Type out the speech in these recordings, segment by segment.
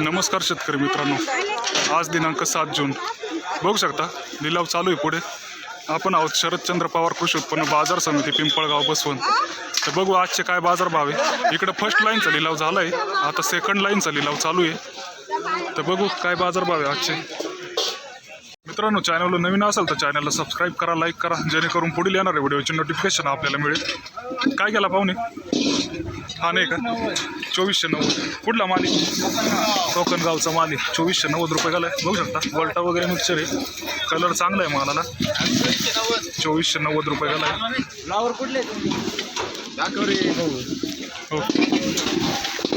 नमस्कार शेतकरी मित्रांनो. आज दिनांक सात जून. बघू शकता लिलाव चालू आहे पुढे. आपण आहोत शरदचंद्र पवार कृषी उत्पन्न बाजार समिती पिंपळगाव बसवून तर बघू आजचे काय बाजार भाव आहे. इकडं फर्स्ट लाईनचा लिलाव झाला आहे आता सेकंड लाईनचा लिलाव चालू आहे. तर बघू काय बाजार भाव आहे आजचे. मित्रांनो चॅनलला नवीन असेल तर चॅनलला सबस्क्राईब करा लाईक करा. जेणेकरून पुढील येणाऱ्या व्हिडिओचे नोटिफिकेशन आपल्याला मिळेल. काय केला पाहुणे? हा नाही का? चोवीसशे नव्वद. कुठला माली कोकणगावचा माल चोवीसशे नव्वद रुपये घाला आहे बघू शकता. वल्टा वगैरे मिक्सर आहे. कलर चांगला आहे मालाला. चोवीसशे नव्वद रुपये गेला. आहे कुठले हो.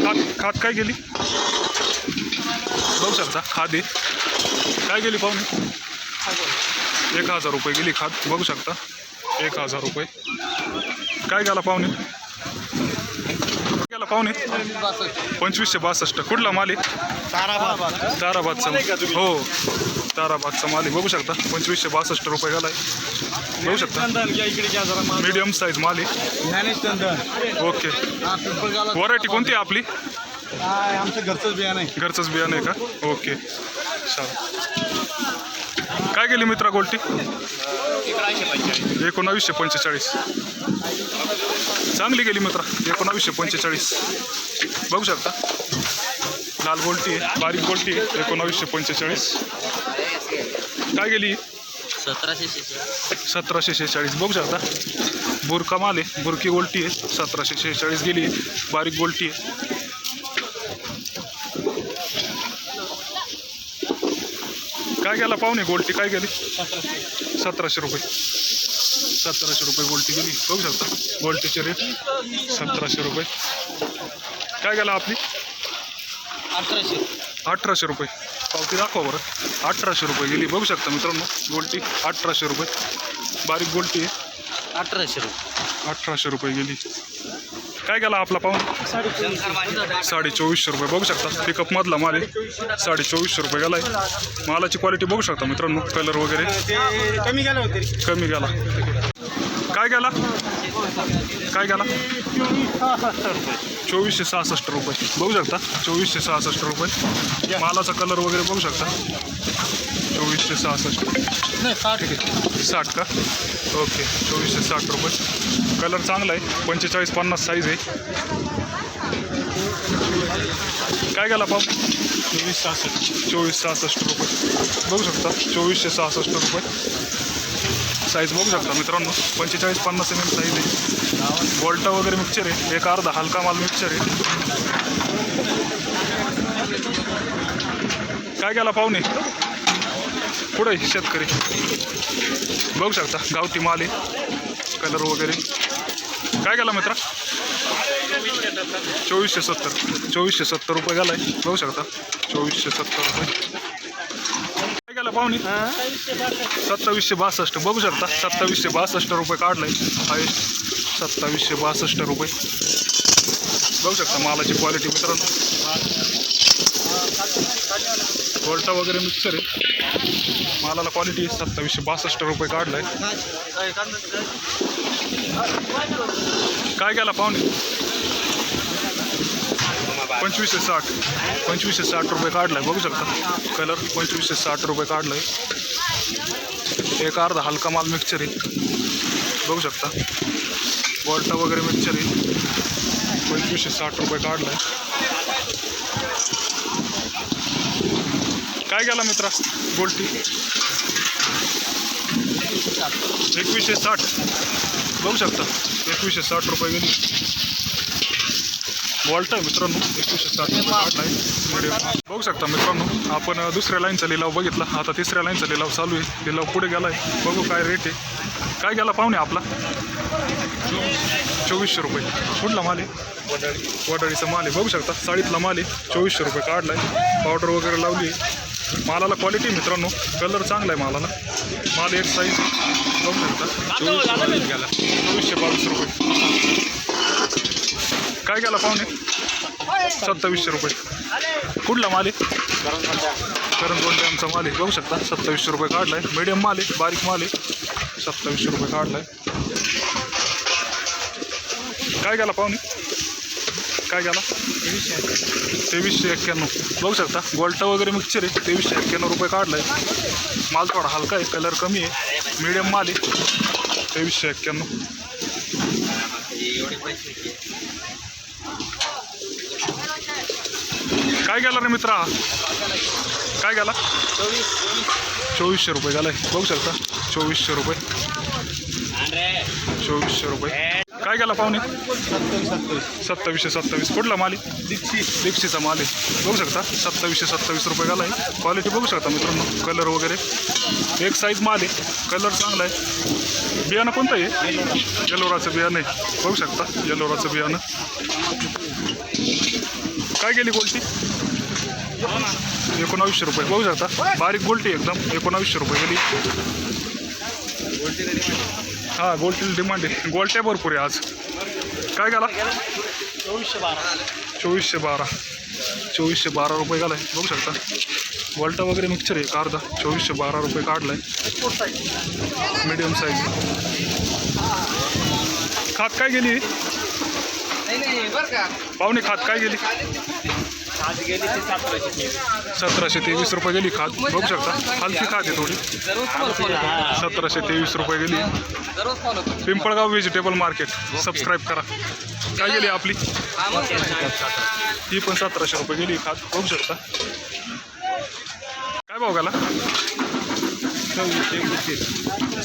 खात खात काय गेली? बघू शकता. खादी काय गेली पाहुणे एक हजार रुपये गेली खात. बघू शकता. एक हजार रुपये. काय गेला पाहुणे काय गेला पाहुणे? पंचवीसशे बासष्ट. कुठला माल आहे? ताराबाद ताराबादचा हो ताराबादचा माल आहे. बघू शकता पंचवीसशे बासष्ट रुपये गेला आहे बघू शकता. मीडियम साईज माल आहे. ज्ञानेश चंदन ओके हा पिंपळगावला व्हरायटी कोणती आहे आपली? हा आमचं घरचंच बियाणं आहे. घरचंच बियाणं आहे का? ओके चालेल. काय गेली मित्रा गोल्टी? एकोणावीसशे पंचेचाळीस. चांगली गेली मित्रा एकोणावीसशे पंचेचाळीस. बघू शकता. लाल गोल्टी आहे बारीक गोल्टी आहे एकोणावीसशे पंचेचाळीस. काय गेली सतराशे शेहेचाळीस. सतराशे शेहेचाळीस बघू शकता. बुरका माल आहे बुरकी गोल्टी आहे सतराशे शेहेचाळीस गेली बारीक गोल्टी आहे. गेला पाहुणे गोल्टी काय गेली? सतराशे रुपये. सतराशे रुपये गोल्टी गेली. बघू शकता गोल्टीचे रेट सतराशे रुपये. काय गेला आपली? अठराशे अठराशे रुपये. पावती दाखवा बरं. अठराशे रुपये गेली. बघू शकता मित्रांनो गोल्टी अठराशे रुपये. बारीक गोल्टी आहे. अठराशे रुपये. अठराशे रुपये गेली. काय गेला आपला पाहून साडे चोवीसशे रुपये बघू शकता. पिकअपमधला माल आहे. साडे चोवीसशे रुपये गेला आहे मालाची क्वालिटी बघू शकता मित्रांनो कलर वगैरे. कमी गेला. होते कमी गेला काय गेला? काय गेला? चोवीसशे सहासष्ट रुपये. बघू शकता. चोवीसशे सहासष्ट रुपये. मालाचा कलर वगैरे बघू शकता. चोवीसशे सहासष्ट. नाही साठ साठ का? ओके चोवीसशे साठ रुपये. कलर चांगला आहे. पंचेचाळीस पन्नास साईज आहे. काय गेला पाप चोवीस सहासष्ट. चोवीस सहासष्ट रुपये. बघू शकता चोवीसशे सहासष्ट रुपये. साईज बघू शकता मित्रांनो पंचेचाळीस पन्नास एम एम साईज आहे. बोल्टा वगैरे मिक्सचर आहे. एक अर्धा हलका माल मिक्सचर आहे. काय गेला पाहुणे? पुढे शेतकरी? बघू शकता गावठी माल आहे. कलर वगैरे. काय गेला मित्रा? चोवीसशे सत्तर. चोवीसशे सत्तर रुपये गेलाय. बघू शकता. चोवीसशे सत्तर रुपये. काय गेला पाहुणे? सत्तावीसशे बासष्ट. बघू शकता. सत्तावीसशे बासष्ट रुपये काढलाय. हायेस्ट सत्तावीसशे बासष्ट रुपये. बघू शकता मालाची क्वालिटी मित्रांनो. वोल्टा वगैरे मिक्सर आहे. मालाला क्वालिटी सत्तावीसशे बासष्ट रुपये काढलाय. काय गेला पाहुणे? पंचवीसशे साठ. पंचवीसशे साठ रुपये काढलाय बघू शकता. कलर पंचवीसशे साठ रुपये काढलाय. एक अर्धा हलका माल मिक्सचर आहे. बघू शकता. वॉल्टा वगैरे मिक्सचर आहे. पंचवीसशे साठ रुपये काढलाय. काय गेला मित्रा? गोल्टी एकवीसशे साठ. बघू शकता. एकवीसशे साठ रुपये गेली. वॉल्ट आहे मित्रांनो. एकवीसशे साठ रुपये काढला आहे. बघू शकता मित्रांनो आपण दुसऱ्या लाईनचा लिलाव बघितला. आता तिसऱ्या लाईनचा लिलाव चालू आहे. लिलाव पुढे गेला आहे बघू काय रेट आहे. काय गेला पाहुणे आपला? चोवीसशे रुपये. कुठला माल आहे? वडाळीचा माल आहे. बघू शकता. साडीतला माल आहे. चोवीसशे रुपये काढला आहे पावडर वगैरे लावली आहे. मालाला क्वालिटी मित्रांनो. कलर चांगला आहे मालाला. माल एक साईज बघू शकता चोवीसशे बावीस रुपये. काय गेला पाहुणे? सत्तावीसशे रुपये. कुठला माल आहे? करण दोन आमचा माल आहे. बघू शकता. सत्तावीसशे रुपये काढलाय. मीडियम माल आहे. बारीक माल आहे. सत्तावीसशे रुपये काढलाय. काय गेला पाहुणे? काय गेला तेवीसशे एक्क्याण्णव. बघू शकता गोल्टा वगैरे मिक्सर आहे. तेवीसशे एक्क्याण्णव रुपये काढलाय. माल थोडा हलका आहे कलर कमी आहे. मीडियम माल आहे. तेवीसशे एक्क्याण्णव. काय गेला रे मित्रा? काय गेला चोवीसशे रुपये झाला आहे बघू शकता चोवीसशे रुपये. चोवीसशे रुपये. काय गेला पाहुणे? सत्तावीसशे सत्तावीस. कुठला माल आहे? दीक्षित दीक्षितचा माल आहे. बघू शकता सत्तावीसशे सत्तावीस रुपये गेला आहे. क्वालिटी बघू शकता मित्रांनो कलर वगैरे. एक साईज माल आहे. कलर चांगला आहे. बियाणं कोणतं आहे? येलोराचं बियाणं आहे. बघू शकता येलोराचं बियाणं. काय गेली गोल्टी एकोणावीसशे रुपये. बघू शकता बारीक गोल्टी एकदम. एकोणावीसशे रुपये गेली. हां गोल्टीला डिमांड आहे. गोल्ट्या भरपूर आहे आज. काय गेला? चोवीसशे बारा. चोवीसशे बारा चोवीसशे बारा रुपये गेलाय. बघू शकता. वॉल्टा वगैरे मिक्सचर आहे एक अर्धा चोवीसशे बारा रुपये काढलाय. मीडियम साईज खात काय गेली? नाही नाही बरं का. पाहुणे खात काय गेली? आज गेली ते सतराशे सतराशे तेवीस रुपये गेली खात. बघू शकता. हलकी खात आहे थोडी. सतराशे तेवीस रुपये गेली. पिंपळगाव व्हेजिटेबल मार्केट सबस्क्राईब करा. काय गेली आपली? ही पण सतराशे रुपये गेली खात. बघू शकता. काय भाव गेला?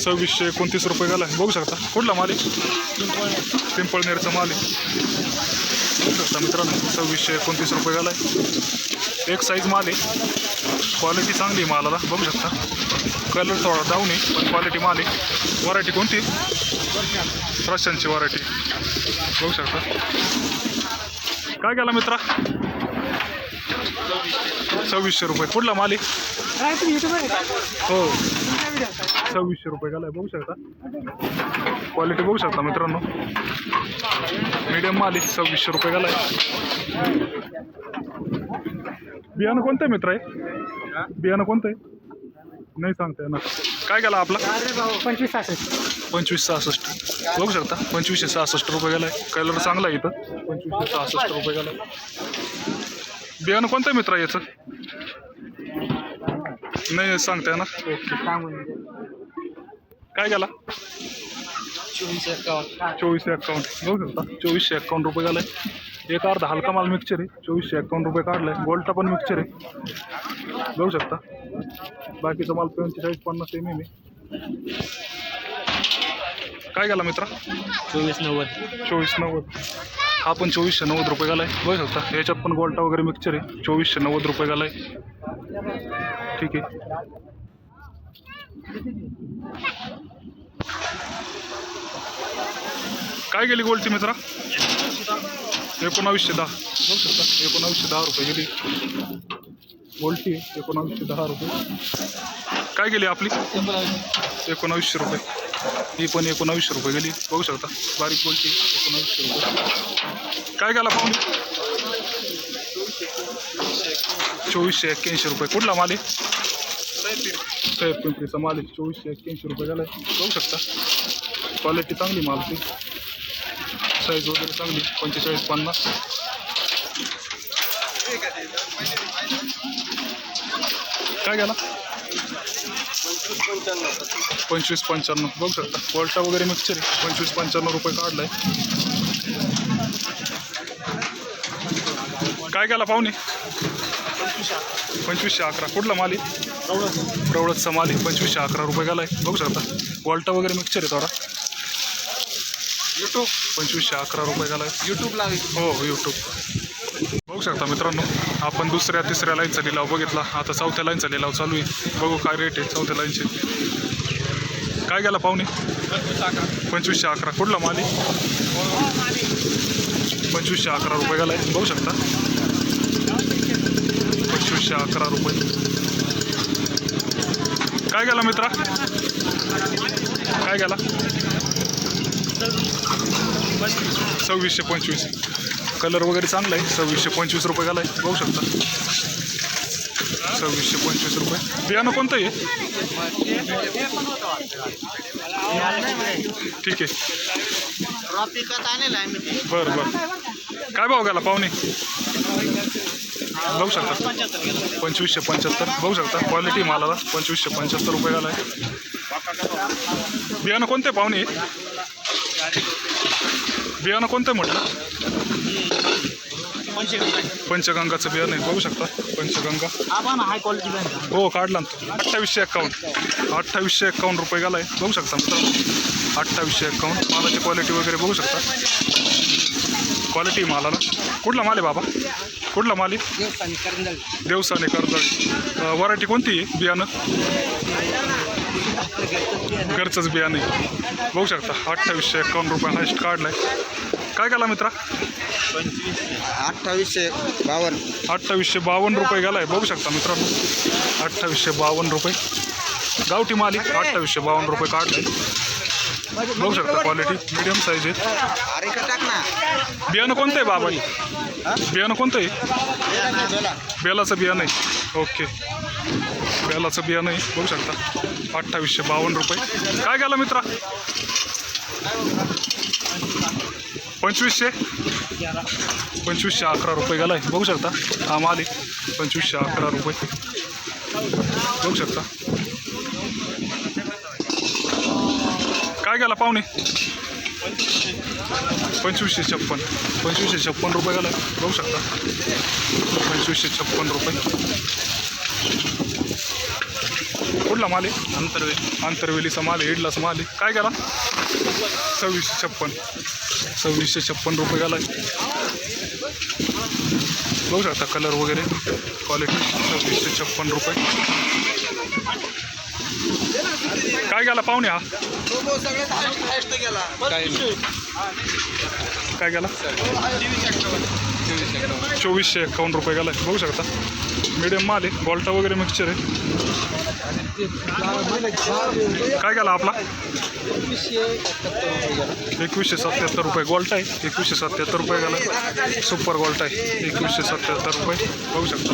सव्वीसशे एकोणतीस रुपये गेला. बघू शकता. कुठला माल आहे? पिंपळनेरचा माल आहे शकता मित्रांनो सव्वीसशे एकोणतीस रुपये गेला एक साईज माल आहे. क्वालिटी चांगली आहे मालाला बघू शकता. कलर थोडा डाऊन आहे पण क्वालिटी माल आहे. व्हरायटी कोणती? रशांची व्हरायटी बघू शकता. काय गेला मित्रा? सव्वीसशे रुपये. कुठला माल आहे? हो. सव्वीसशे रुपये गेलाय बघू शकता? क्वालिटी बघू शकता मित्रांनो. मीडियम माल आहे सव्वीसशे रुपये गेलाय बियाणं कोणतं आहे मित्र आहे बियाणं कोणतं आहे? नाही सांगता येणार. काय गेला आपला? पंचवीस सहासष्ट. पंचवीस सहासष्ट बघू शकता पंचवीसशे सहासष्ट रुपये गेलाय. कलर चांगला आहे इथं. पंचवीसशे सहासष्ट रुपये गेला बियाणं कोणतं आहे मित्र याचं? नाही सांगता येणार. ओके काय गेला चोवीस एकावन्न. चोवीसशे अकाउंट बघू शकता. चोवीसशे अकाउंट रुपये गेलाय एक अर्धा हलका माल मिक्सचर आहे. चोवीसशे अकाउंट रुपये काढलाय. गोल्डचा पण मिक्सचर आहे. बघू शकता. बाकीचा माल पंचेचाळीस पन्नास एम एम आहे. काय गेला मित्रा? चोवीस नव्वद. चोवीस नव्वद. हा पण चोवीसशे नव्वद रुपये गेलाय बघू शकता. याच्यात पण गोल्टा वगैरे मिक्सचर आहे. चोवीसशे नव्वद रुपये गेलाय ठीक आहे. काय गेली गोल्डची मित्रा? एकोणावीसशे दहा. बघू शकता एकोणावीसशे दहा रुपये गेली. गोल्डची एकोणावीसशे दहा रुपये. काय गेली आपली? एकोणावीसशे रुपये. ही पण एकोणावीसशे रुपये गेली. बघू शकता. बारीक गोल्डची एकोणावीसशे रुपये. काय गेला पाहुणे? चोवीसशे एक्क्याऐंशी रुपये. कुठला माल आहे? साहेब पिंपरीचा माल आहे चोवीसशे एक्क्याऐंशी रुपये गेला बघू शकता क्वालिटी चांगली मालची साईज वगैरे चांगली पंचेचाळीस पन्नास काय गेला पंचवीस पंच्याण्णव बघू शकता वॉल्टा वगैरे मिक्सचर आहे पंचवीस पंच्याण्णव रुपये काढलाय काय गेला पाहुणे पंचवीसशे अकरा. कुठला माल आहे? प्रवळतचा माल आहे. पंचवीसशे अकरा रुपये गेलाय. बघू शकता. वॉल्टा वगैरे मिक्सचर आहे थोडा. युट्यूब पंचवीसशे अकरा रुपये गेलाय. युट्यूबला हो यूट्यूब बघू शकता मित्रांनो आपण दुसऱ्या तिसऱ्या लाईनचा लिलाव बघितला. आता चौथ्या लाईनचा लिलाव चालू आहे. बघू काय रेट आहे चौथ्या लाईनचे काय गेला पाहुणे? पंचवीसशे अकरा. कुठला माल आहे? पंचवीसशे अकरा रुपये गेलाय. बघू शकता. पंचवीसशे अकरा रुपये. काय गेला मित्रा? काय गेला? सव्वीसशे पंचवीस. कलर वगैरे चांगला आहे. सव्वीसशे पंचवीस रुपये गेलाय. बघू शकता. सव्वीसशे पंचवीस रुपये. बियाणं कोणतं आहे? ठीक आहे. बरं बरं. काय भाव गेला पाहुणे? बघू शकता. पंचवीसशे पंच्याहत्तर. बघू शकता. क्वालिटी मालाला पंचवीसशे पंच्याहत्तर रुपये गेला आहे बियाणं कोणते पाहुणे? बियाणं कोणतं म्हटलं? पंचगंगाचं बियाणं आहे. बघू शकता. पंचगंगा. हाय क्वालिटी हो काढला ना अठ्ठावीसशे एक्कावन्न अठ्ठावीसशे एक्कावन्न रुपये गेला आहे बघू शकता मित्रांनो. अठ्ठावीसशे एक्कावन्न मालाची क्वालिटी वगैरे बघू शकता. क्वालिटी मालाला कुठला माल आहे बाबा? कुठला माल आहे? देवसाने कर्जळ. वरायटी कोणती आहे बियाणं? घरचंच बियाणं आहे. बघू शकता अठ्ठावीसशे एक्कावन्न रुपये हायस्ट काढला आहे काय केला मित्रा? अठ्ठावीसशे बावन्न. अठ्ठावीसशे बावन्न रुपये गेला आहे बघू शकता मित्रांनो अठ्ठावीसशे बावन्न रुपये. गावठी माली अठ्ठावीसशे बावन्न रुपये काढले बघू शकता क्वालिटी मीडियम साईज आहे. अरे इकडे टाक ना. बियाणं कोणतं आहे बाबा? बियाणं कोणतं आहे बेलाचं बियाणं आहे. ओके. बेलाचं बियाणं आहे. बघू शकता. अठ्ठावीसशे बावन्न रुपये. काय गेलं मित्रा? पंचवीसशे? पंचवीसशे अकरा रुपये गेला आहे बघू शकता. हा माल आहे. पंचवीसशे अकरा रुपये. बघू शकता. काय गेला पाहुणे? पंचवीसशे छप्पन. पंचवीसशे छप्पन रुपये गेला बघू शकता. पंचवीसशे छप्पन रुपये. कुठला माल आहे? आंतरवेली आंतरवेलीचा माल आहे इडलाचा माल आहे. काय गेला सव्वीसशे छप्पन. सव्वीसशे छप्पन रुपये गेला बघू शकता कलर वगैरे. क्वालिटी सव्वीसशे छप्पन रुपये. काय गेला पाहुणे हा. काय काय गेला? चोवीसशे एकावन्न रुपये गेला बघू शकता. मीडियम माल आहे. बॉल्टा वगैरे मिक्सचर आहे. काय गेला आपला? एकवीसशे सत्याहत्तर रुपये. गोल्ट आहे. एकवीसशे सत्याहत्तर रुपये गेला सुपर गोल्ट आहे. एकवीसशे सत्याहत्तर रुपये. बघू शकता.